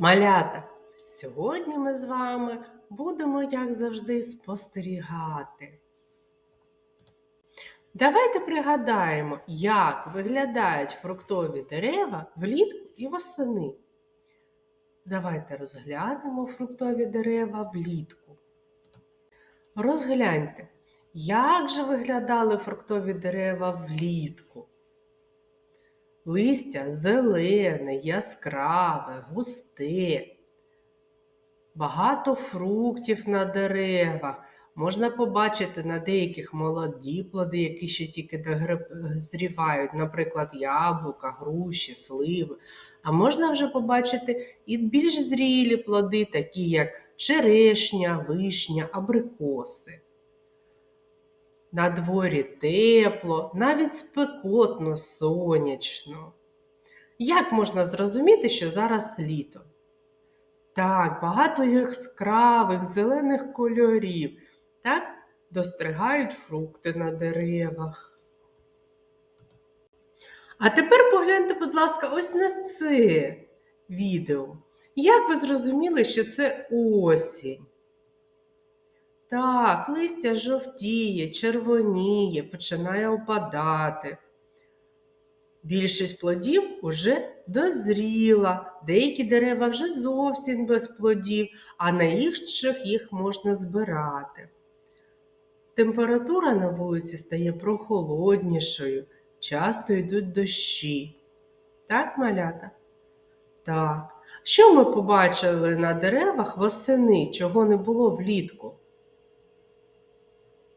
Малята, сьогодні ми з вами будемо, як завжди, спостерігати. Давайте пригадаємо, як виглядають фруктові дерева влітку і восени. Давайте розглянемо фруктові дерева влітку. Розгляньте, як же виглядали фруктові дерева влітку. Листя зелене, яскраве, густе. Багато фруктів на деревах. Можна побачити на деяких молоді плоди, які ще тільки дозрівають, наприклад, яблука, груші, сливи. А можна вже побачити і більш зрілі плоди, такі як черешня, вишня, абрикоси. На дворі тепло, навіть спекотно, сонячно. Як можна зрозуміти, що зараз літо? Так, багато яскравих зелених кольорів. Так, достригають фрукти на деревах. А тепер погляньте, будь ласка, ось на це відео. Як ви зрозуміли, що це осінь? Так, листя жовтіє, червоніє, починає опадати. Більшість плодів уже дозріла, деякі дерева вже зовсім без плодів, а на інших їх можна збирати. Температура на вулиці стає прохолоднішою, часто йдуть дощі. Так, малята? Так. Що ми побачили на деревах восени, чого не було влітку?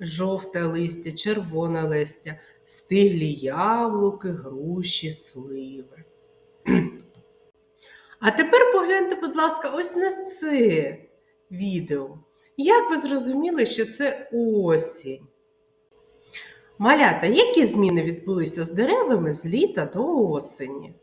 Жовте листя, червоне листя, стиглі яблуки, груші, сливи. А тепер погляньте, будь ласка, ось на це відео. Як ви зрозуміли, що це осінь? Малята, які зміни відбулися з деревами з літа до осені?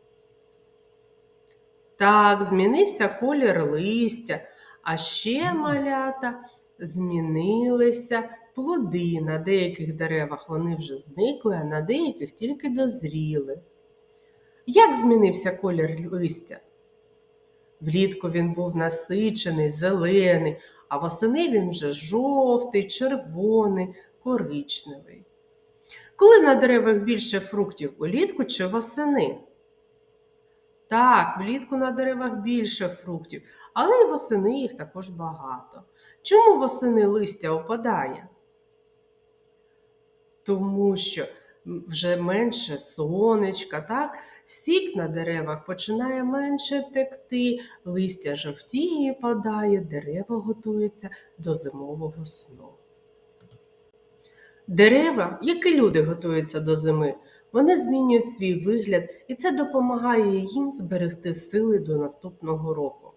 Так, змінився колір листя, а ще малята змінилися плоди. На деяких деревах вони вже зникли, а на деяких тільки дозріли. Як змінився колір листя? Влітку він був насичений, зелений, а восени він вже жовтий, червоний, коричневий. Коли на деревах більше фруктів улітку чи восени? Так, влітку на деревах більше фруктів, але й восени їх також багато. Чому восени листя опадає? Тому що вже менше сонечка, так? Сік на деревах починає менше текти, листя жовтіє падає, дерева готуються до зимового сну. Дерева, як і люди готуються до зими, вони змінюють свій вигляд, і це допомагає їм зберегти сили до наступного року.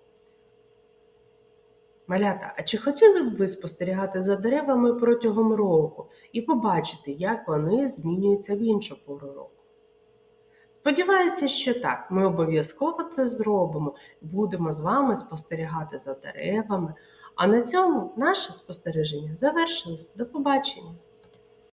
Малята, а чи хотіли б ви спостерігати за деревами протягом року і побачити, як вони змінюються в іншу пору року? Сподіваюся, що так, ми обов'язково це зробимо будемо з вами спостерігати за деревами. А на цьому наше спостереження завершилось. До побачення!